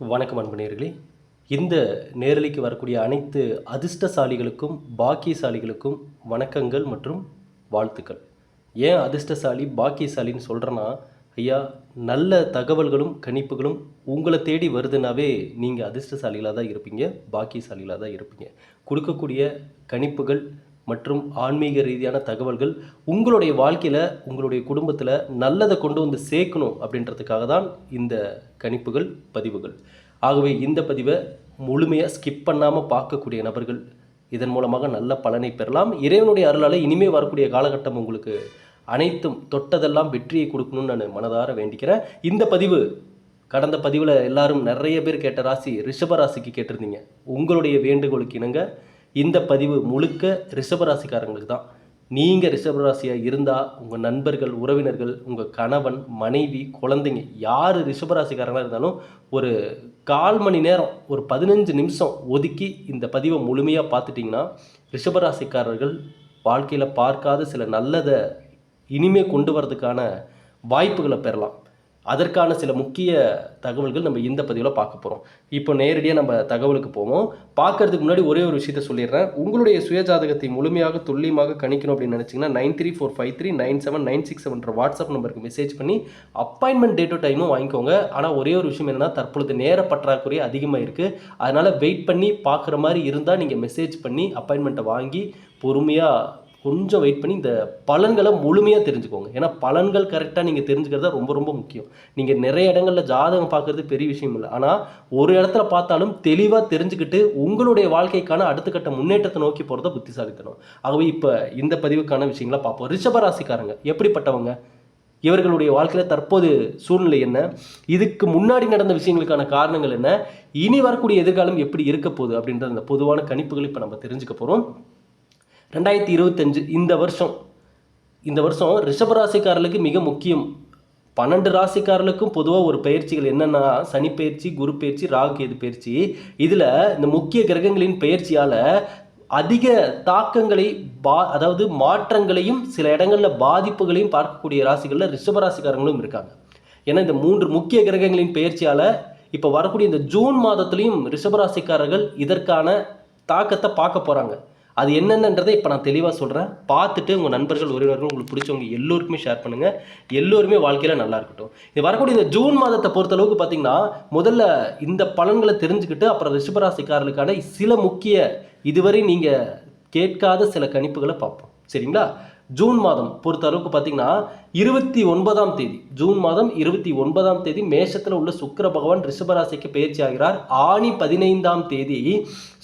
வணக்கம் அன்பனேர்களே இந்த நேரலைக்கு வரக்கூடிய அனைத்து அதிர்ஷ்டசாலிகளுக்கும் பாக்கியசாலிகளுக்கும் வணக்கங்கள் மற்றும் வாழ்த்துக்கள். ஏன் அதிர்ஷ்டசாலி பாக்கியசாலின்னு சொல்கிறேன்னா ஐயா நல்ல தகவல்களும் கணிப்புகளும் உங்களை தேடி வருதுனாவே நீங்கள் அதிர்ஷ்டசாலிகளாக தான் இருப்பீங்க பாக்கியசாலிகளாக தான் இருப்பீங்க. கொடுக்கக்கூடிய கணிப்புகள் மற்றும் ஆன்மீக ரீதியான தகவல்கள் உங்களுடைய வாழ்க்கையில் உங்களுடைய குடும்பத்தில் நல்லதை கொண்டு வந்து சேர்க்கணும் அப்படின்றதுக்காக தான் இந்த கணிப்புகள் பதிவுகள். ஆகவே இந்த பதிவை முழுமையாக ஸ்கிப் பண்ணாமல் பார்க்கக்கூடிய நபர்கள் இதன் மூலமாக நல்ல பலனை பெறலாம். இறைவனுடைய அருளால் இனிமே வரக்கூடிய காலகட்டம் உங்களுக்கு அனைத்தும் தொட்டதெல்லாம் வெற்றியை கொடுக்கணும்னு நான் மனதார வேண்டிக்கிறேன். இந்த பதிவு கடந்த பதிவில் எல்லாரும் நிறைய பேர் கேட்ட ராசி ரிஷப ராசிக்கு கேட்டிருந்தீங்க. உங்களுடைய வேண்டுகோளுக்கு இணங்க இந்த பதிவு முழுக்க ரிஷபராசிக்காரங்களுக்கு தான். நீங்கள் ரிஷபராசியாக இருந்தால் உங்கள் நண்பர்கள் உறவினர்கள் உங்கள் கணவன் மனைவி குழந்தைங்க யார் ரிஷபராசிக்காரங்களாக இருந்தாலும் ஒரு கால் மணி நேரம் ஒரு பதினஞ்சு நிமிஷம் ஒதுக்கி இந்த பதிவை முழுமையாக பார்த்துட்டிங்கன்னா ரிஷபராசிக்காரர்கள் வாழ்க்கையில் பார்க்காத சில நல்லதை இனிமே கொண்டு வரதுக்கான வாய்ப்புகளை பெறலாம். அதற்கான சில முக்கிய தகவல்கள் நம்ம இந்த பதிவில் பார்க்க போகிறோம் இப்போ நேரடியாக நம்ம தகவலுக்கு போவோம். பார்க்கறதுக்கு முன்னாடி ஒரே ஒரு விஷயத்த சொல்லிடுறேன். உங்களுடைய சுயஜாதகத்தை முழுமையாக துல்லியமாக கணிக்கணும் அப்படின்னு நினச்சிங்கன்னா nine three four five three nine seven nine six செவன்ற WhatsApp நம்பருக்கு மெசேஜ் பண்ணி அப்பாயின்மெண்ட் டேட்டோ டைமும் வாங்கிக்கோங்க. ஆனால் ஒரே ஒரு விஷயம் என்னென்னா தற்பொழுது நேர பற்றாக்குறை அதிகமாக இருக்குது அதனால் வெயிட் பண்ணி பார்க்குற மாதிரி இருந்தால் நீங்கள் மெசேஜ் பண்ணி அப்பாயின்மெண்ட்டை வாங்கி பொறுமையாக கொஞ்சம் வெயிட் பண்ணி இந்த பலன்களை முழுமையாக தெரிஞ்சுக்கோங்க. ஏன்னா பலன்கள் கரெக்டாக நீங்கள் தெரிஞ்சுக்கிறது ரொம்ப ரொம்ப முக்கியம். நீங்கள் நிறைய இடங்களில் ஜாதகம் பார்க்குறது பெரிய விஷயம் இல்லை. ஆனால் ஒரு இடத்துல பார்த்தாலும் தெளிவாக தெரிஞ்சுக்கிட்டு உங்களுடைய வாழ்க்கைக்கான அடுத்த கட்ட முன்னேற்றத்தை நோக்கி போகிறத புத்திசாலித்தனம். ஆகவே இப்போ இந்த பதிவுக்கான விஷயங்களை பார்ப்போம். ரிஷபராசிக்காரங்க எப்படிப்பட்டவங்க? இவர்களுடைய வாழ்க்கையில் தற்போது சூழ்நிலை என்ன? இதுக்கு முன்னாடி நடந்த விஷயங்களுக்கான காரணங்கள் என்ன? இனி வரக்கூடிய எதிர்காலம் எப்படி இருக்க போகுது அப்படின்ற அந்த பொதுவான கணிப்புகள் இப்போ நம்ம தெரிஞ்சுக்க போகிறோம் ரெண்டாயிரத்தி இருபத்தஞ்சு இந்த வருஷம். இந்த வருஷம் ரிஷபராசிக்காரர்களுக்கு மிக முக்கியம். பன்னெண்டு ராசிக்காரர்களுக்கும் பொதுவாக ஒரு பயிற்சிகள் என்னென்னா சனி பயிற்சி குரு பயிற்சி ராகு கேது பயிற்சி. இதில் இந்த முக்கிய கிரகங்களின் பயிற்சியால் அதிக தாக்கங்களை பா அதாவது மாற்றங்களையும் சில இடங்களில் பாதிப்புகளையும் பார்க்கக்கூடிய ராசிகளில் ரிஷபராசிக்காரங்களும் இருக்காங்க. ஏன்னா இந்த மூன்று முக்கிய கிரகங்களின் பயிற்சியால் இப்போ வரக்கூடிய இந்த ஜூன் மாதத்துலேயும் ரிஷபராசிக்காரர்கள் இதற்கான தாக்கத்தை பார்க்க போகிறாங்க அது என்னென்னன்றதை இப்போ நான் தெளிவாக சொல்கிறேன் பார்த்துட்டு உங்கள் நண்பர்கள் உறவினர்கள் உங்களுக்கு பிடிச்சவங்க எல்லோருக்குமே ஷேர் பண்ணுங்கள் எல்லோருமே வாழ்க்கையில் நல்லா இருக்கட்டும். இது வரக்கூடிய இந்த ஜூன் மாதத்தை பொறுத்தளவுக்கு பார்த்தீங்கன்னா முதல்ல இந்த பலன்களை தெரிஞ்சுக்கிட்டு அப்புறம் ரிஷபராசிக்காரர்களுக்கான சில முக்கிய இதுவரை நீங்கள் கேட்காத சில கணிப்புகளை பார்ப்போம். சரிங்களா? ஜூன் மாதம் பொறுத்த அளவுக்கு பார்த்தீங்கன்னா இருபத்தி ஒன்பதாம் தேதி ஜூன் மாதம் இருபத்தி ஒன்பதாம் தேதி மேஷத்தில் உள்ள சுக்கர பகவான் ரிஷபராசிக்கு பயிற்சி ஆகிறார். ஆணி பதினைந்தாம் தேதி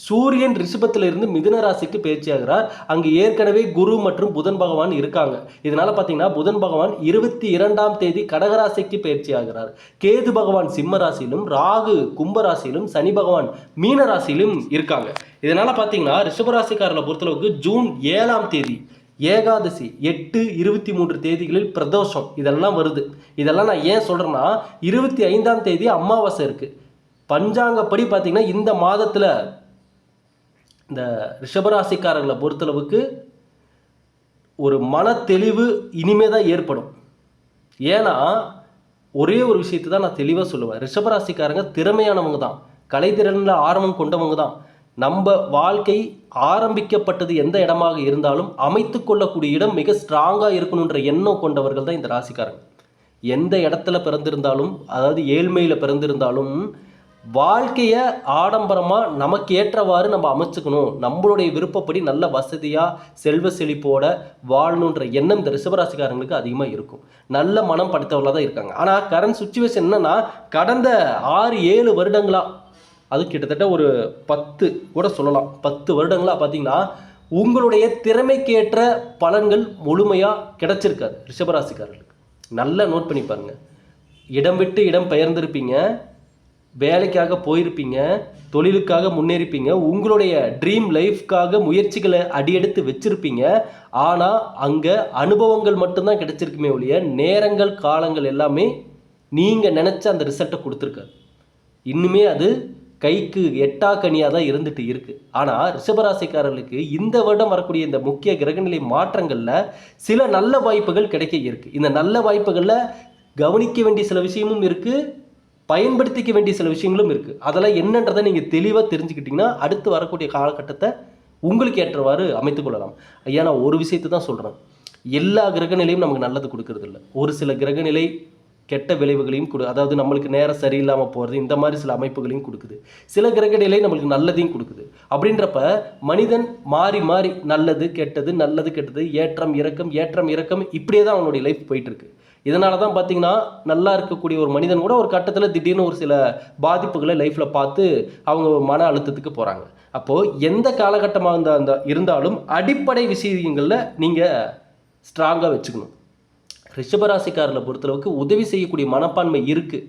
சூரியன் ரிஷபத்திலிருந்து மிதுன ராசிக்கு பயிற்சி ஆகிறார். அங்கு ஏற்கனவே குரு மற்றும் புதன் பகவான் இருக்காங்க. இதனால பார்த்தீங்கன்னா புதன் பகவான் இருபத்தி இரண்டாம் தேதி கடகராசிக்கு பயிற்சி ஆகிறார். கேது பகவான் சிம்ம ராசியிலும் ராகு கும்ப ராசியிலும் சனி பகவான் மீன ராசியிலும் இருக்காங்க. இதனால பார்த்தீங்கன்னா ரிஷபராசிக்காரர்களை பொறுத்தளவுக்கு ஜூன் ஏழாம் தேதி ஏகாதசி எட்டு இருபத்தி மூன்று தேதிகளில் பிரதோஷம் இதெல்லாம் வருது. இதெல்லாம் நான் ஏன் சொல்கிறேன்னா இருபத்தி ஐந்தாம் தேதி அமாவாசை இருக்குது பஞ்சாங்கப்படி பார்த்தீங்கன்னா இந்த மாதத்தில் இந்த ரிஷபராசிக்காரர்களை பொறுத்தளவுக்கு ஒரு மன தெளிவு இனிமே தான் ஏற்படும். ஏன்னா ஒரே ஒரு விஷயத்தை தான் நான் தெளிவாக சொல்லுவேன். ரிஷபராசிக்காரங்க திறமையானவங்க தான். கலைத்திறனில் ஆர்வம் கொண்டவங்க தான். நம்ம வாழ்க்கை ஆரம்பிக்கப்பட்டது எந்த இடமாக இருந்தாலும் அமைத்து கொள்ளக்கூடிய இடம் மிக ஸ்ட்ராங்காக இருக்கணுன்ற எண்ணம் கொண்டவர்கள் தான் இந்த ராசிக்காரங்க. எந்த இடத்துல பிறந்திருந்தாலும் அதாவது ஏழ்மையில் பிறந்திருந்தாலும் வாழ்க்கையை ஆடம்பரமாக நமக்கு ஏற்றவாறு நம்ம அமைச்சுக்கணும். நம்மளுடைய விருப்பப்படி நல்ல வசதியாக செல்வ செழிப்போட வாழணுன்ற எண்ணம் இந்த ரிஷபராசிக்காரங்களுக்கு அதிகமாக இருக்கும். நல்ல மனம் படைத்தவர்களாக தான் இருக்காங்க. ஆனால் கரண்ட் சுச்சுவேஷன் என்னன்னா கடந்த ஆறு ஏழு வருடங்களாக அது கிட்டத்தட்ட ஒரு பத்து கூட சொல்லலாம். பத்து வருடங்களாக பார்த்தீங்கன்னா உங்களுடைய திறமைக்கேற்ற பலன்கள் முழுமையாக கிடைச்சிருக்காது ரிஷபராசிக்காரர்களுக்கு. நல்லா நோட் பண்ணி பாருங்கள் இடம் விட்டு இடம் பெயர்ந்திருப்பீங்க. வேலைக்காக போயிருப்பீங்க. தொழிலுக்காக முன்னேறிப்பீங்க. உங்களுடைய ட்ரீம் லைஃப்காக முயற்சிகளை அடியெடுத்து வச்சுருப்பீங்க. ஆனால் அங்கே அனுபவங்கள் மட்டும்தான் கிடச்சிருக்குமே ஒழிய நேரங்கள் காலங்கள் எல்லாமே நீங்கள் நினச்ச அந்த ரிசல்ட்டை கொடுத்துருக்காரு இன்னுமே அது கைக்கு எட்டா கனியாக தான் இருந்துட்டு இருக்குது ஆனால் ரிஷபராசிக்காரர்களுக்கு இந்த வருடம் வரக்கூடிய இந்த முக்கிய கிரகநிலை மாற்றங்களில் சில நல்ல வாய்ப்புகள் கிடைக்க இருக்கு. இந்த நல்ல வாய்ப்புகளில் கவனிக்க வேண்டிய சில விஷயமும் இருக்குது பயன்படுத்திக்க வேண்டிய சில விஷயங்களும் இருக்குது அதெல்லாம் என்னன்றதை நீங்கள் தெளிவாக தெரிஞ்சுக்கிட்டிங்கன்னா அடுத்து வரக்கூடிய காலகட்டத்தை உங்களுக்கு ஏற்றவாறு அமைத்துக்கொள்ளலாம் ஐயா நான் ஒரு விஷயத்தை தான் சொல்கிறேன் எல்லா கிரகநிலையும் நமக்கு நல்லது கொடுக்கறதில்ல. ஒரு சில கிரகநிலை கெட்ட விளைவுகளையும் கொடு அதாவது நம்மளுக்கு நேரம் சரியில்லாமல் போகிறது இந்த மாதிரி சில அமைப்புகளையும் கொடுக்குது. சில கிரகநிலை நம்மளுக்கு நல்லதையும் கொடுக்குது. அப்படின்றப்ப மனிதன் மாறி மாறி நல்லது கெட்டது நல்லது கெட்டது ஏற்றம் இறக்கம் ஏற்றம் இறக்கம் இப்படியே தான் அவனுடைய லைஃப் போயிட்டுருக்கு. இதனால தான் பார்த்தீங்கன்னா நல்லா இருக்கக்கூடிய ஒரு மனிதன் கூட ஒரு கட்டத்தில் திடீர்னு ஒரு சில பாதிப்புகளை லைஃப்பில் பார்த்து அவங்க மன அழுத்தத்துக்கு போகிறாங்க அப்போது எந்த காலகட்டமாக இருந்த அந்த இருந்தாலும் அடிப்படை விஷயங்களில் நீங்கள் ஸ்ட்ராங்காக வச்சுக்கணும். ரிஷபராசிக்காரில் பொறுத்தளவுக்கு உதவி செய்யக்கூடிய மனப்பான்மை இருக்குது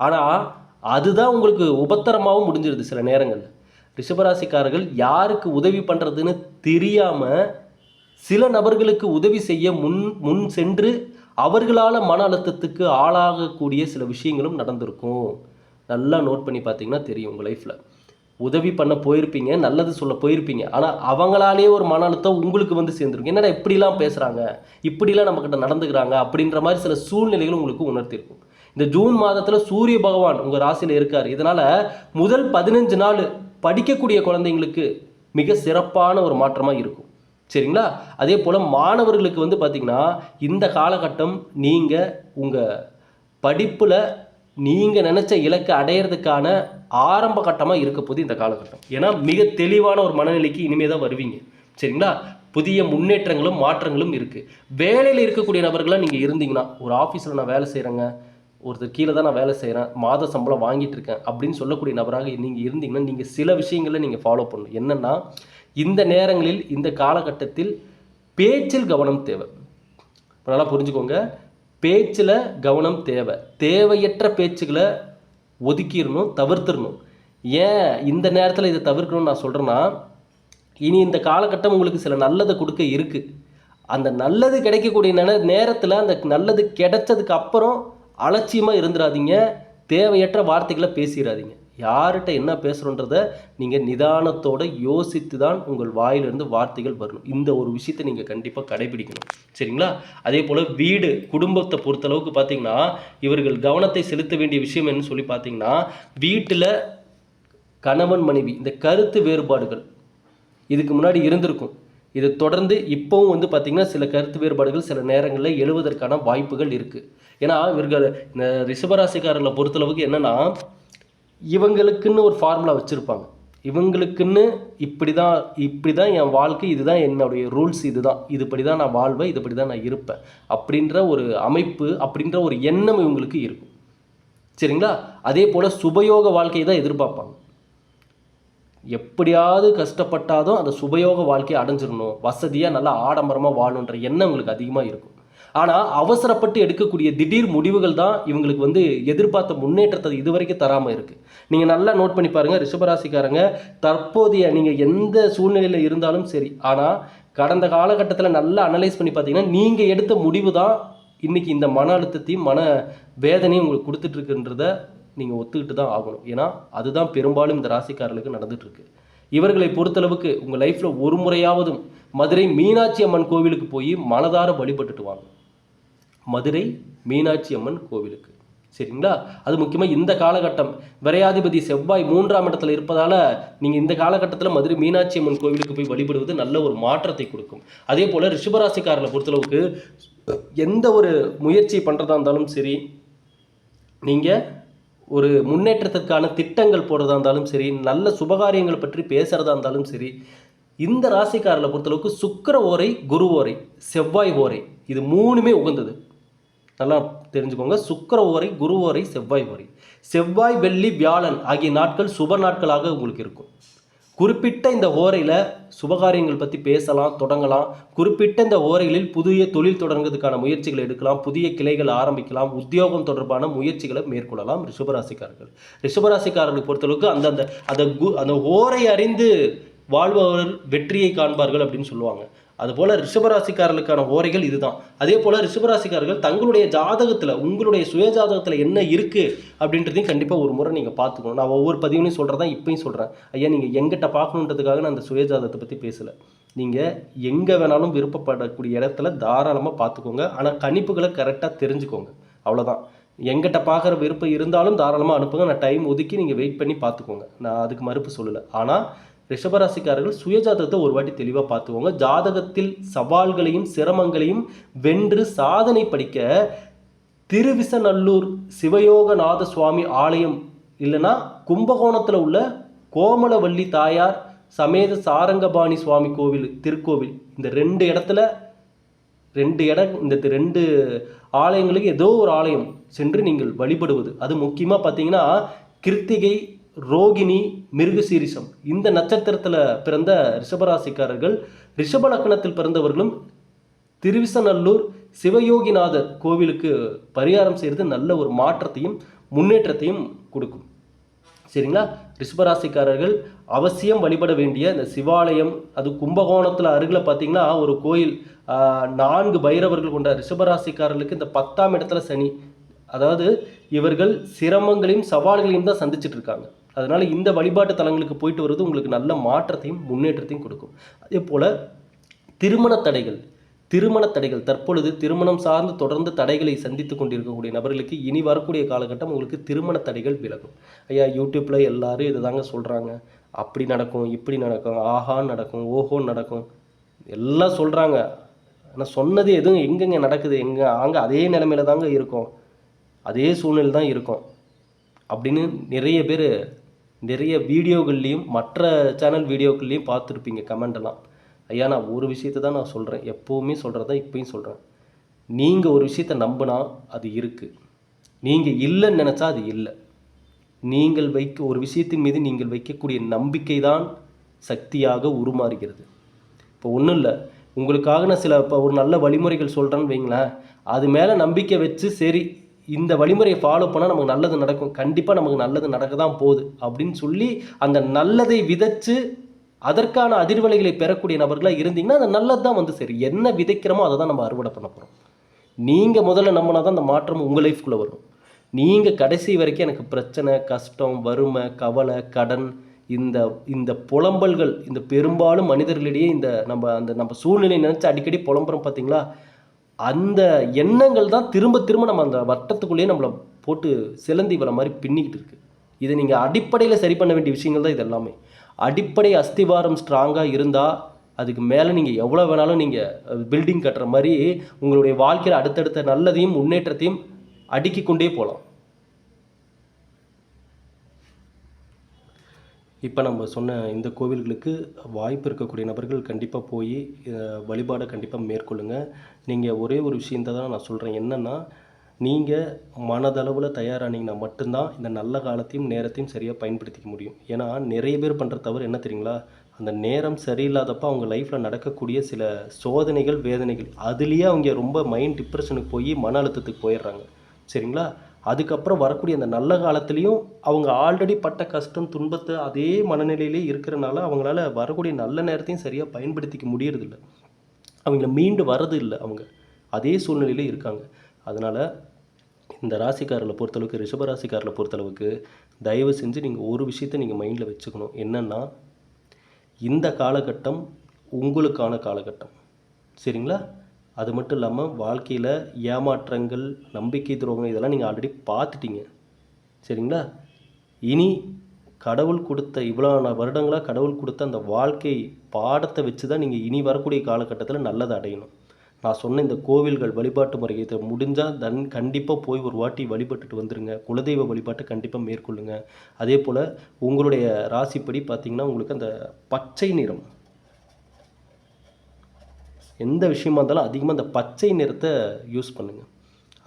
ஆனால் அதுதான் உங்களுக்கு உபத்திரமாகவும் முடிஞ்சிருது சில நேரங்களில். ரிஷபராசிக்காரர்கள் யாருக்கு உதவி பண்ணுறதுன்னு தெரியாமல் சில நபர்களுக்கு உதவி செய்ய முன் முன் சென்று அவர்களால் மன அழுத்தத்துக்கு ஆளாகக்கூடிய சில விஷயங்களும் நடந்திருக்கும். நல்லா நோட் பண்ணி பார்த்தீங்கன்னா தெரியும் உங்கள் லைஃப்பில் உதவி பண்ண போயிருப்பீங்க நல்லது சொல்ல போயிருப்பீங்க. ஆனால் அவங்களாலேயே ஒரு மன அழுத்தம் உங்களுக்கு வந்து சேர்ந்துருக்கும். என்னடா இப்படிலாம் பேசுகிறாங்க இப்படிலாம் நம்மக்கிட்ட நடந்துக்கிறாங்க? அப்படின்ற மாதிரி சில சூழ்நிலைகள் உங்களுக்கு உணர்த்திருக்கும். இந்த ஜூன் மாதத்தில் சூரிய பகவான் உங்கள் ராசியில் இருக்கார். இதனால் முதல் பதினஞ்சு நாள் படிக்கக்கூடிய குழந்தைங்களுக்கு மிக சிறப்பான ஒரு மாற்றமாக இருக்கும். சரிங்களா? அதே போல் மாணவர்களுக்கு வந்து பார்த்திங்கன்னா இந்த காலகட்டம் நீங்கள் உங்கள் படிப்பில் நீங்கள் நினச்ச இலக்கை அடையிறதுக்கான ஆரம்ப கட்டமாக இருக்க போது இந்த காலகட்டம். ஏன்னா மிக தெளிவான ஒரு மனநிலைக்கு இனிமே தான் வருவீங்க. சரிங்களா? புதிய முன்னேற்றங்களும் மாற்றங்களும் இருக்குது வேலையில் இருக்கக்கூடிய நபர்களாக நீங்கள் இருந்தீங்கன்னா ஒரு ஆஃபீஸில் நான் வேலை செய்கிறேங்க ஒருத்தர் கீழே தான் நான் வேலை செய்கிறேன் மாத சம்பளம் வாங்கிட்டு இருக்கேன் அப்படின்னு சொல்லக்கூடிய நபராக நீங்கள் இருந்தீங்கன்னா நீங்கள் சில விஷயங்களை நீங்கள் ஃபாலோ பண்ணணும். என்னென்னா இந்த நேரங்களில் இந்த காலகட்டத்தில் பேச்சில் கவனம் தேவை. நல்லா புரிஞ்சுக்கோங்க. பேச்சில் கவனம் தேவை. தேவையற்ற பேச்சுகளை ஒதுக்கிடணும் தவிர்த்திடணும் ஏன் இந்த நேரத்தில் இதை தவிர்க்கணும்னு நான் சொல்கிறேன்னா இனி இந்த காலகட்டம் உங்களுக்கு சில நல்லதை கொடுக்க இருக்குது அந்த நல்லது கிடைக்கக்கூடிய நே நேரத்தில் அந்த நல்லது கிடைச்சதுக்கு அப்புறம் அலட்சியமாக இருந்துடாதீங்க தேவையற்ற வார்த்தைகளை பேசிடாதீங்க யார்கிட்ட என்ன பேசுகிறோன்றத நீங்கள் நிதானத்தோட யோசித்து தான் உங்கள் வாயிலிருந்து வார்த்தைகள் வரணும். இந்த ஒரு விஷயத்தை நீங்கள் கண்டிப்பாக கடைபிடிக்கணும். சரிங்களா? அதே போல் வீடு குடும்பத்தை பொறுத்தளவுக்கு பார்த்தீங்கன்னா இவர்கள் கவனத்தை செலுத்த வேண்டிய விஷயம் என்னன்னு சொல்லி பார்த்தீங்கன்னா வீட்டில் கணவன் மனைவி இந்த கருத்து வேறுபாடுகள் இதுக்கு முன்னாடி இருந்திருக்கும். இதை தொடர்ந்து இப்போவும் வந்து பார்த்திங்கன்னா சில கருத்து வேறுபாடுகள் சில நேரங்களில் எழுவதற்கான வாய்ப்புகள் இருக்குது ஏன்னா இவர்கள் இந்த ரிஷபராசிக்காரர்களை பொறுத்தளவுக்கு என்னென்னா இவங்களுக்குன்னு ஒரு ஃபார்முலா வச்சுருப்பாங்க. இவங்களுக்குன்னு இப்படி தான் இப்படி தான் என் வாழ்க்கை இதுதான் என்னுடைய ரூல்ஸ் இதுதான். இதுபடி தான் நான் வாழ்வேன் இதுபடி தான் நான் இருப்பேன். அப்படின்ற ஒரு அமைப்பு அப்படின்ற ஒரு எண்ணம் இவங்களுக்கு இருக்கும். சரிங்களா? அதே போல் சுபயோக வாழ்க்கையை தான் எதிர்பார்ப்பாங்க. எப்படியாவது கஷ்டப்பட்டாலும் அந்த சுபயோக வாழ்க்கையை அடைஞ்சிடணும். வசதியாக நல்லா ஆடம்பரமாக வாழணுன்ற எண்ணம் உங்களுக்கு அதிகமாக இருக்கும். ஆனால் அவசரப்பட்டு எடுக்கக்கூடிய திடீர் முடிவுகள் தான் இவங்களுக்கு வந்து எதிர்பார்த்த முன்னேற்றத்தை இதுவரைக்கும் தராமல் இருக்குது நீங்கள் நல்லா நோட் பண்ணி பாருங்கள் ரிஷபராசிக்காரங்க. தற்போதைய நீங்கள் எந்த சூழ்நிலையில் இருந்தாலும் சரி ஆனால் கடந்த காலகட்டத்தில் நல்லா அனலைஸ் பண்ணி பார்த்தீங்கன்னா நீங்கள் எடுத்த முடிவு தான் இன்றைக்கி இந்த மன அழுத்தத்தையும் மன வேதனையும் உங்களுக்கு கொடுத்துட்ருக்குன்றத நீங்கள் ஒத்துக்கிட்டு தான் ஆகணும். ஏன்னா அதுதான் பெரும்பாலும் இந்த ராசிக்காரர்களுக்கு நடந்துகிட்ருக்கு இவர்களை பொறுத்தளவுக்கு உங்கள் லைஃப்பில் ஒரு முறையாவதும் மதுரை மீனாட்சி அம்மன் கோவிலுக்கு போய் மனதார வழிபட்டுட்டு வாங்க. மதுரை மீனாட்சி அம்மன் கோவிலுக்கு. சரிங்களா? அது முக்கியமாக இந்த காலகட்டம். விரையாதிபதி செவ்வாய் மூன்றாம் இடத்துல இருப்பதால் நீங்கள் இந்த காலகட்டத்தில் மதுரை மீனாட்சி அம்மன் கோவிலுக்கு போய் வழிபடுவது நல்ல ஒரு மாற்றத்தை கொடுக்கும். அதே போல் ரிஷபராசிக்காரர்களை பொறுத்தளவுக்கு எந்த ஒரு முயற்சி பண்ணுறதா இருந்தாலும் சரி நீங்கள் ஒரு முன்னேற்றத்திற்கான திட்டங்கள் போடுறதா இருந்தாலும் சரி நல்ல சுபகாரியங்கள் பற்றி பேசுகிறதா இருந்தாலும் சரி இந்த ராசிக்காரில் பொறுத்தளவுக்கு சுக்கிர ஓரை குரு ஓரை செவ்வாய் ஓரை இது மூணுமே உகந்தது. நல்லா தெரிஞ்சுக்கோங்க. சுக்கிர ஓரை குரு ஓரை செவ்வாய் ஓரை. செவ்வாய் வெள்ளி வியாழன் ஆகிய நாட்கள் சுப நாட்களாக உங்களுக்கு இருக்கும். குறிப்பிட்ட இந்த ஓரையில் சுபகாரியங்கள் பற்றி பேசலாம் தொடங்கலாம். குறிப்பிட்ட இந்த ஓரைகளில் புதிய தொழில் தொடங்குறதுக்கான முயற்சிகளை எடுக்கலாம் புதிய கிளைகள் ஆரம்பிக்கலாம் உத்தியோகம் தொடர்பான முயற்சிகளை மேற்கொள்ளலாம் ரிஷபராசிக்காரர்கள். ரிஷபராசிக்காரர்களை பொறுத்தளவுக்கு அந்தந்த அந்த கு அந்த ஓரை அறிந்து வாழ்பவர்கள் வெற்றியை காண்பார்கள் அப்படின்னு சொல்லுவாங்க. அதுபோல் ரிஷபராசிக்காரர்களுக்கான ஓரைகள் இதுதான். அதே போல் ரிஷபராசிக்காரர்கள் தங்களுடைய ஜாதகத்தில் உங்களுடைய சுய ஜாதகத்தில் என்ன இருக்குது அப்படின்றதையும் கண்டிப்பாக ஒரு முறை நீங்கள் பார்த்துக்கணும். நான் ஒவ்வொரு பதிவுலையும் சொல்கிறதா இப்பயும் சொல்கிறேன் ஐயா நீங்கள் எங்கிட்ட பார்க்கணுன்றதுக்காக நான் அந்த சுய ஜாதகத்தை பற்றி பேசலை. நீங்கள் எங்கே வேணாலும் விருப்பப்படக்கூடிய இடத்துல தாராளமாக பார்த்துக்கோங்க. ஆனால் கணிப்புகளை கரெக்டாக தெரிஞ்சுக்கோங்க. அவ்வளோதான் எங்கிட்ட பார்க்குற விருப்பம் இருந்தாலும் தாராளமாக அனுப்புங்க. நான் டைம் ஒதுக்கி நீங்கள் வெயிட் பண்ணி பார்த்துக்கோங்க. நான் அதுக்கு மறுப்பு சொல்லலை. ஆனால் ரிஷபராசிக்காரர்கள் சுயஜாதகத்தை ஒரு வாட்டி தெளிவாக பார்த்துக்கோங்க. ஜாதகத்தில் சவால்களையும் சிரமங்களையும் வென்று சாதனை படிக்க திருவிசநல்லூர் சிவயோகநாத சுவாமி ஆலயம் இல்லைன்னா கும்பகோணத்தில் உள்ள கோமலவள்ளி தாயார் சமேத சாரங்கபாணி சுவாமி கோவில் திருக்கோவில். இந்த ரெண்டு இடத்துல ரெண்டு இடம் இந்த ரெண்டு ஆலயங்களுக்கு ஏதோ ஒரு ஆலயம் சென்று நீங்கள் வழிபடுவது. அது முக்கியமாக பார்த்தீங்கன்னா கிருத்திகை ரோகிணி மிருகசீரிசம். இந்த நட்சத்திரத்தில் பிறந்த ரிஷபராசிக்காரர்கள் ரிஷப லக்னத்தில் பிறந்தவர்களும் திருவிசநல்லூர் சிவயோகிநாதர் கோவிலுக்கு பரிகாரம் செய்கிறது நல்ல ஒரு மாற்றத்தையும் முன்னேற்றத்தையும் கொடுக்கும். சரிங்களா? ரிஷபராசிக்காரர்கள் அவசியம் வழிபட வேண்டிய இந்த சிவாலயம் அது கும்பகோணத்தில் அருகில் பார்த்தீங்கன்னா ஒரு கோயில் நான்கு பைரவர்கள் கொண்ட ரிஷபராசிக்காரர்களுக்கு இந்த பத்தாம் இடத்துல சனி அதாவது இவர்கள் சிரமங்களையும் சவால்களையும் தான் சந்திச்சுட்டு இருக்காங்க. அதனால் இந்த வழிபாட்டு தலங்களுக்கு போயிட்டு வர்றது உங்களுக்கு நல்ல மாற்றத்தையும் முன்னேற்றத்தையும் கொடுக்கும். அதே போல் திருமண தடைகள் திருமண தடைகள் தற்பொழுது திருமணம் சார்ந்து தொடர்ந்து தடைகளை சந்தித்து கொண்டிருக்கக்கூடிய நபர்களுக்கு இனி வரக்கூடிய காலகட்டம் உங்களுக்கு திருமண தடைகள் விலகும். ஐயா யூடியூப்பில் எல்லாரும் இதை தாங்க சொல்கிறாங்க அப்படி நடக்கும் இப்படி நடக்கும் ஆஹா நடக்கும் ஓஹோ நடக்கும். எல்லாம் சொல்கிறாங்க ஆனால் சொன்னது எதுவும் எங்கெங்கே நடக்குது? எங்கே அங்கே அதே நிலமையில தாங்க இருக்கும். அதே சூழ்நிலை தான் இருக்கும். அப்படின்னு நிறைய பேர் நிறைய வீடியோகள்லேயும் மற்ற சேனல் வீடியோக்கள்லேயும் பார்த்துருப்பீங்க கமெண்ட் எல்லாம். ஐயா நான் ஒரு விஷயத்தை தான் நான் சொல்கிறேன் எப்போவுமே சொல்கிறதா இப்போயும் சொல்கிறேன் நீங்கள் ஒரு விஷயத்தை நம்பினா அது இருக்குது நீங்கள் இல்லைன்னு நினச்சா அது இல்லை. நீங்கள் வைக்க ஒரு விஷயத்தின் மீது நீங்கள் வைக்கக்கூடிய நம்பிக்கை தான் சக்தியாக உருமாறுகிறது. இப்போ ஒன்றும் இல்லை. உங்களுக்காக நான் சில இப்போ ஒரு நல்ல வழிமுறைகள் சொல்கிறேன்னு வைங்களேன். அது மேலே நம்பிக்கை வச்சு சரி இந்த வழிமுறையை ஃபாலோ பண்ணால் நமக்கு நல்லது நடக்கும். கண்டிப்பாக நமக்கு நல்லது நடக்க தான் போகுது. அப்படின்னு சொல்லி அந்த நல்லதை விதைச்சு அதற்கான அதிர்வலைகளை பெறக்கூடிய நபர்களாக இருந்தீங்கன்னா அந்த நல்லது தான் வந்து சரி என்ன விதைக்கிறோமோ அதை தான் நம்ம அறுவடை பண்ண போகிறோம் நீங்கள் முதல்ல நம்பினா தான் அந்த மாற்றம் உங்கள் லைஃப்குள்ளே வரும். நீங்கள் கடைசி வரைக்கும் எனக்கு பிரச்சனை கஷ்டம் வறுமை கவலை கடன் இந்த இந்த புலம்பல்கள் இந்த பெரும்பாலும் மனிதர்களிடையே இந்த நம்ம அந்த நம்ம சூழ்நிலை நினச்சி அடிக்கடி புலம்புறோம் பார்த்தீங்களா அந்த எண்ணங்கள் தான் திரும்ப திரும்ப நம்ம அந்த வட்டத்துக்குள்ளேயே நம்மளை போட்டு சிலந்தி வர மாதிரி பின்னிக்கிட்டு இருக்குது இதை நீங்கள் அடிப்படையில் சரி பண்ண வேண்டிய விஷயங்கள் தான் இது எல்லாமே அடிப்படை அஸ்திவாரம் ஸ்ட்ராங்காக இருந்தால் அதுக்கு மேலே நீங்கள் எவ்வளோ வேணாலும் நீங்கள் பில்டிங் கட்டுற மாதிரி உங்களுடைய வாழ்க்கையில் அடுத்தடுத்த நல்லதையும் முன்னேற்றத்தையும் அடுக்கி கொண்டே போகலாம் இப்போ நம்ம சொன்ன இந்த கோவில்களுக்கு வாய்ப்பு இருக்கக்கூடிய நபர்கள் கண்டிப்பாக போய் வழிபாடை கண்டிப்பாக மேற்கொள்ளுங்கள் நீங்கள் ஒரே ஒரு விஷயத்த தான் நான் சொல்கிறேன் என்னென்னா நீங்கள் மனதளவில் தயாரானீங்கன்னா மட்டும்தான் இந்த நல்ல காலத்தையும் நேரத்தையும் சரியாக பயன்படுத்திக்க முடியும். ஏன்னா நிறைய பேர் பண்ணுற தவறு என்ன தெரியுங்களா? அந்த நேரம் சரியில்லாதப்ப அவங்க லைஃப்பில் நடக்கக்கூடிய சில சோதனைகள் வேதனைகள் அதுலேயே அவங்க ரொம்ப மைண்ட் டிப்ரெஷனுக்கு போய் மன அழுத்தத்துக்கு போயிடுறாங்க. சரிங்களா? அதுக்கப்புறம் வரக்கூடிய அந்த நல்ல காலத்துலேயும் அவங்க ஆல்ரெடி பட்ட கஷ்டம் துன்பத்தை அதே மனநிலையிலே இருக்கிறனால அவங்களால வரக்கூடிய நல்ல நேரத்தையும் சரியாக பயன்படுத்திக்க முடியறதில்ல. அவங்கள மீண்டு வர்றது இல்லை அவங்க. அதே சூழ்நிலையில் இருக்காங்க. அதனால் இந்த ராசிக்காரர்களை பொறுத்தளவுக்கு ரிஷப ராசிக்காரர்களை பொறுத்தளவுக்கு தயவு செஞ்சு நீங்கள் ஒரு விஷயத்தை நீங்கள் மைண்டில் வச்சுக்கணும். என்னென்னா இந்த காலகட்டம் உங்களுக்கான காலகட்டம். சரிங்களா? அது மட்டும் இல்லாமல் வாழ்க்கையில் ஏமாற்றங்கள் நம்பிக்கை துரோகம் இதெல்லாம் நீங்கள் ஆல்ரெடி பார்த்துட்டீங்க. சரிங்களா? இனி கடவுள் கொடுத்த இவ்வளோ வருடங்களாக கடவுள் கொடுத்த அந்த வாழ்க்கை பாடத்தை வச்சு தான் நீங்கள் இனி வரக்கூடிய காலகட்டத்தில் நல்லதை அடையணும். நான் சொன்ன இந்த கோவில்கள் வழிபாட்டு முறையை முடிஞ்சால் தன் கண்டிப்பாக போய் ஒரு வாட்டி வழிபட்டுட்டு வந்துடுங்க குலதெய்வ வழிபாட்டை கண்டிப்பாக மேற்கொள்ளுங்க. அதே போல் உங்களுடைய ராசிப்படி பார்த்திங்கன்னா உங்களுக்கு அந்த பச்சை நிறம் எந்த விஷயமா இருந்தாலும் அதிகமாக அந்த பச்சை நிறத்தை யூஸ் பண்ணுங்கள்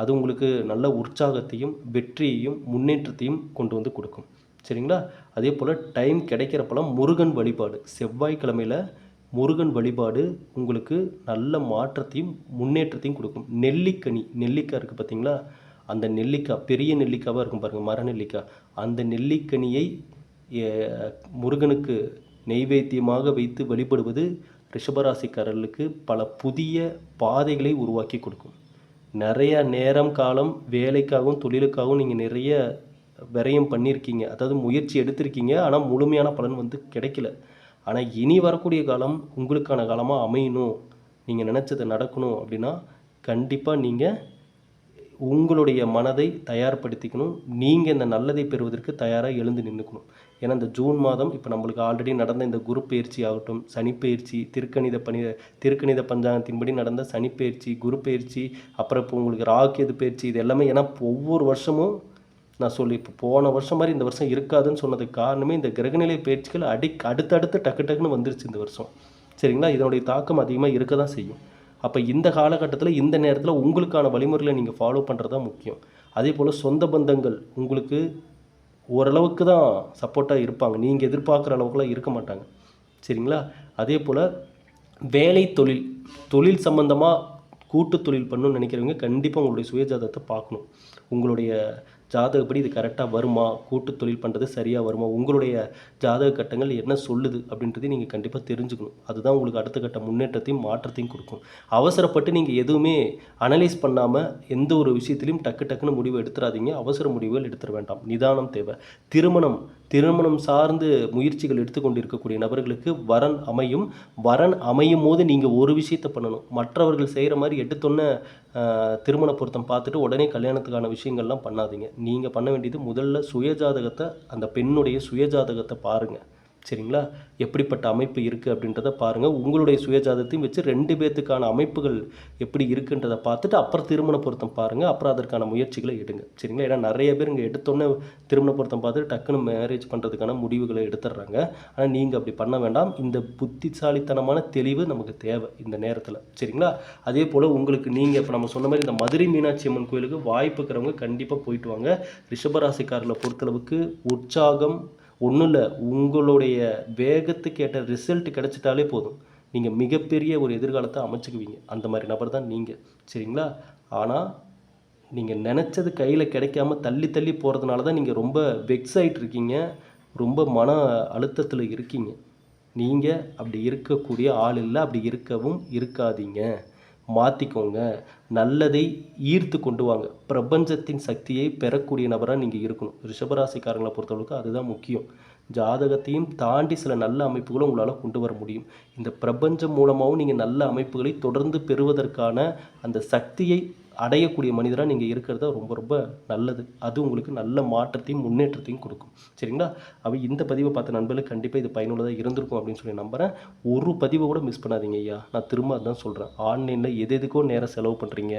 அது உங்களுக்கு நல்ல உற்சாகத்தையும் வெற்றியையும் முன்னேற்றத்தையும் கொண்டு வந்து கொடுக்கும். சரிங்களா? அதே போல் டைம் கிடைக்கிறப்பெல்லாம் முருகன் வழிபாடு. செவ்வாய்க்கிழமையில் முருகன் வழிபாடு உங்களுக்கு நல்ல மாற்றத்தையும் முன்னேற்றத்தையும் கொடுக்கும். நெல்லிக்கனி நெல்லிக்காய் இருக்குது பார்த்தீங்களா அந்த நெல்லிக்காய் பெரிய நெல்லிக்காவாக இருக்கும் பாருங்கள் மர நெல்லிக்காய். அந்த நெல்லிக்கனியை முருகனுக்கு நெய்வேத்தியமாக வைத்து வழிபடுவது ரிஷபராசிக்காரர்களுக்கு பல புதிய பாதைகளை உருவாக்கி கொடுக்கும். நிறைய நேரம் காலம் வேலைக்காகவும் தொழிலுக்காகவும் நீங்கள் நிறைய விரயம் பண்ணியிருக்கீங்க. அதாவது முயற்சி எடுத்திருக்கீங்க. ஆனால் முழுமையான பலன் வந்து கிடைக்கல. ஆனால் இனி வரக்கூடிய காலம் உங்களுக்கான காலமாக அமையணும். நீங்கள் நினச்சது நடக்கணும் அப்படின்னா கண்டிப்பாக நீங்கள் உங்களுடைய மனதை தயார்படுத்திக்கணும். நீங்கள் இந்த நல்லதை பெறுவதற்கு தயாராக எழுந்து நின்றுக்கணும் ஏன்னா இந்த ஜூன் மாதம் இப்போ நம்மளுக்கு ஆல்ரெடி நடந்த இந்த குரு பயிற்சி ஆகட்டும் சனிப்பெயர்ச்சி திருக்கணித பணி திருக்கணித பஞ்சாங்கத்தின்படி நடந்த சனிப்பெயர்ச்சி குரு பயிற்சி அப்புறம் இப்போ உங்களுக்கு ராக்கெது பயிற்சி இது எல்லாமே. ஏன்னா ஒவ்வொரு வருஷமும் நான் சொல்லி இப்போ போன வருஷம் மாதிரி இந்த வருஷம் இருக்காதுன்னு சொன்னதுக்கு காரணமே இந்த கிரகநிலை பயிற்சிகள் அடி அடுத்தடுத்து டக்கு டக்குன்னு வந்துருச்சு இந்த வருஷம். சரிங்களா? இதனுடைய தாக்கம் அதிகமாக இருக்க தான் செய்யும். அப்போ இந்த காலகட்டத்தில் இந்த நேரத்தில் உங்களுக்கான வழிமுறைகளை நீங்கள் ஃபாலோ பண்ணுறது தான் முக்கியம். அதே போல் சொந்த பந்தங்கள் உங்களுக்கு ஓரளவுக்கு தான் சப்போர்ட்டாக இருப்பாங்க. நீங்கள் எதிர்பார்க்குற அளவுக்குலாம் இருக்க மாட்டாங்க. சரிங்களா? அதே போல் வேலை தொழில் தொழில் சம்மந்தமாக கூட்டு தொழில் பண்ணணும்னு நினைக்கிறவங்க கண்டிப்பாக உங்களுடைய சுயஜாதத்தை பார்க்கணும். உங்களுடைய ஜாதகப்படி இது கரெக்டாக வருமா? கூட்டு தொழில் பண்ணுறது சரியாக வருமா? உங்களுடைய ஜாதக கட்டங்கள் என்ன சொல்லுது அப்படின்றதையும் நீங்கள் கண்டிப்பாக தெரிஞ்சுக்கணும். அதுதான் உங்களுக்கு அடுத்த கட்ட முன்னேற்றத்தையும் மாற்றத்தையும் கொடுக்கும். அவசரப்பட்டு நீங்கள் எதுவுமே அனலைஸ் பண்ணாமல் எந்த ஒரு விஷயத்திலையும் டக்கு டக்குன்னு முடிவு எடுத்துடாதீங்க அவசர முடிவுகள் எடுத்துட வேண்டாம். நிதானம் தேவை. திருமணம் திருமணம் சார்ந்து முயற்சிகள் எடுத்துக்கொண்டு இருக்கக்கூடிய நபர்களுக்கு வரன் அமையும். வரன் அமையும் போது நீங்கள் ஒரு விஷயத்தை பண்ணணும். மற்றவர்கள் செய்கிற மாதிரி எடுத்தோன்னே திருமண பொருத்தம் பார்த்துட்டு உடனே கல்யாணத்துக்கான விஷயங்கள்லாம் பண்ணாதீங்க. நீங்கள் பண்ண வேண்டியது முதல்ல சுயஜாதகத்தை அந்த பெண்ணுடைய சுயஜாதகத்தை பாருங்கள் சரிங்களா? எப்படிப்பட்ட அமைப்பு இருக்குது அப்படின்றத பாருங்கள் உங்களுடைய சுயஜாதத்தையும் வச்சு ரெண்டு பேர்த்துக்கான அமைப்புகள் எப்படி இருக்குன்றதை பார்த்துட்டு அப்புறம் திருமண பொருத்தம் பாருங்கள் அப்புறம் அதற்கான முயற்சிகளை எடுங்க. சரிங்களா? ஏன்னா நிறைய பேர் இங்கே எடுத்தோன்னே திருமண பொருத்தம் பார்த்துட்டு டக்குன்னு மேரேஜ் பண்ணுறதுக்கான முடிவுகளை எடுத்துடுறாங்க ஆனால் நீங்கள் அப்படி பண்ண வேண்டாம். இந்த புத்திசாலித்தனமான தெளிவு நமக்கு தேவை இந்த நேரத்தில். சரிங்களா? அதே போல் உங்களுக்கு நீங்கள் இப்போ நம்ம சொன்ன மாதிரி இந்த மதுரை மீனாட்சி அம்மன் கோயிலுக்கு வாய்ப்பு இருக்கிறவங்க கண்டிப்பாக போயிட்டு வாங்க. ரிஷபராசிக்காரில் பொறுத்தளவுக்கு உற்சாகம் ஒன்றும் இல்லை உங்களுடைய வேகத்துக்கு ஏற்ற ரிசல்ட் கிடச்சிட்டாலே போதும். நீங்கள் மிகப்பெரிய ஒரு எதிர்காலத்தை அமைச்சுக்குவீங்க. அந்த மாதிரி நபர் தான் நீங்கள் சரிங்களா? ஆனால் நீங்கள் நினச்சது கையில் கிடைக்காம தள்ளி தள்ளி போகிறதுனால தான் நீங்கள் ரொம்ப வெக்ஸாயிட்டு இருக்கீங்க. ரொம்ப மன அழுத்தத்தில் இருக்கீங்க. நீங்கள் அப்படி இருக்கக்கூடிய ஆள் இல்லை அப்படி இருக்கவும் இருக்காதீங்க. மாற்றிக்கோங்க நல்லதை ஈர்த்து கொண்டு வாங்க. பிரபஞ்சத்தின் சக்தியை பெறக்கூடிய நபராக நீங்கள் இருக்கணும். ரிஷபராசிக்காரங்களை பொறுத்தளவுக்கு அதுதான் முக்கியம். ஜாதகத்தையும் தாண்டி சில நல்ல அமைப்புகளை உங்களால் கொண்டு வர முடியும். இந்த பிரபஞ்சம் மூலமாகவும் நீங்கள் நல்ல அமைப்புகளை தொடர்ந்து பெறுவதற்கான அந்த சக்தியை அடையக்கூடிய மனிதராக நீங்கள் இருக்கிறது ரொம்ப ரொம்ப நல்லது. அது உங்களுக்கு நல்ல மாற்றத்தையும் முன்னேற்றத்தையும் கொடுக்கும். சரிங்களா? அவ இந்த பதிவை பார்த்த நண்பர்களுக்கு கண்டிப்பாக இது பயனுள்ளதாக இருந்திருக்கும் அப்படின்னு சொல்லி நம்புகிறேன் ஒரு பதிவை கூட மிஸ் பண்ணாதீங்க ஐயா. நான் திரும்ப அதான் சொல்கிறேன் ஆன்லைனில் எது எதுக்கோ நேரம் செலவு பண்ணுறீங்க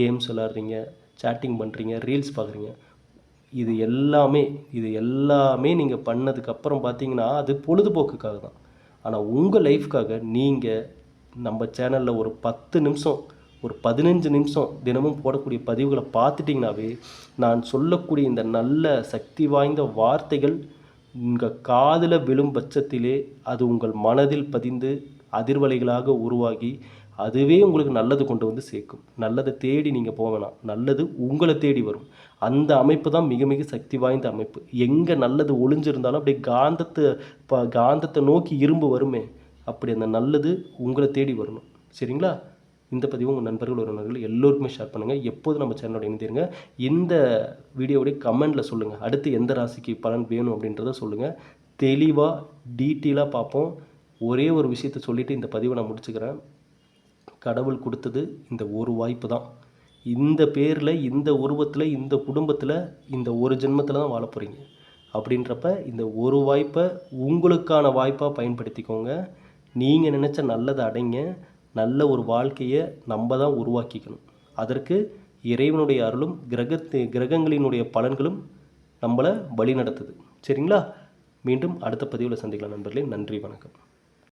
கேம்ஸ் விளாட்றீங்க சேட்டிங் பண்ணுறீங்க ரீல்ஸ் பார்க்குறீங்க. இது எல்லாமே இது எல்லாமே நீங்கள் பண்ணதுக்கப்புறம் பார்த்தீங்கன்னா அது பொழுதுபோக்குக்காக தான். ஆனால் உங்கள் லைஃப்க்காக நீங்கள் நம்ம சேனலில் ஒரு பத்து நிமிஷம் ஒரு பதினஞ்சு நிமிஷம் தினமும் போடக்கூடிய பதிவுகளை பார்த்துட்டிங்கனாவே நான் சொல்லக்கூடிய இந்த நல்ல சக்தி வாய்ந்த வார்த்தைகள் உங்கள் காதில் விழும் பட்சத்திலே அது உங்கள் மனதில் பதிந்து அதிர்வலைகளாக உருவாகி அதுவே உங்களுக்கு நல்லது கொண்டு வந்து சேர்க்கும். நல்லதை தேடி நீங்கள் போக வேணாம். நல்லது உங்களை தேடி வரும். அந்த அமைப்பு தான் மிக மிக சக்தி வாய்ந்த அமைப்பு. எங்கே நல்லது ஒளிஞ்சிருந்தாலும் அப்படியே காந்தத்தை இப்போ காந்தத்தை நோக்கி இரும்பு வருமே. அப்படி அந்த நல்லது உங்களை தேடி வரணும். சரிங்களா? இந்த பதிவு உங்கள் நண்பர்கள் உறவினர்கள் எல்லோருக்குமே ஷேர் பண்ணுங்கள் எப்போதும் நம்ம சேனலோட இணைந்திருங்க. இந்த வீடியோவுடைய கமெண்டில் சொல்லுங்கள் அடுத்து எந்த ராசிக்கு பலன் வேணும் அப்படின்றத சொல்லுங்கள் தெளிவாக டீட்டெயிலாக பார்ப்போம். ஒரே ஒரு விஷயத்தை சொல்லிவிட்டு இந்த பதிவை நான் முடிச்சுக்கிறேன். கடவுள் கொடுத்தது இந்த ஒரு வாய்ப்பு தான். இந்த பேரில் இந்த உருவத்தில் இந்த குடும்பத்தில் இந்த ஒரு ஜென்மத்தில் தான் வாழ போகிறீங்க அப்படின்றப்ப இந்த ஒரு வாய்ப்பை உங்களுக்கான வாய்ப்பாக பயன்படுத்திக்கோங்க. நீங்கள் நினச்ச நல்லதை அடைங்க. நல்ல ஒரு வாழ்க்கையை நம்ம தான் உருவாக்கிக்கணும். அதற்கு இறைவனுடைய அருளும் கிரகத்து கிரகங்களினுடைய பலன்களும் நம்மளை வழி நடத்துது சரிங்களா? மீண்டும் அடுத்த பதிவில் சந்திக்கலாம் நண்பர்களே. நன்றி வணக்கம்.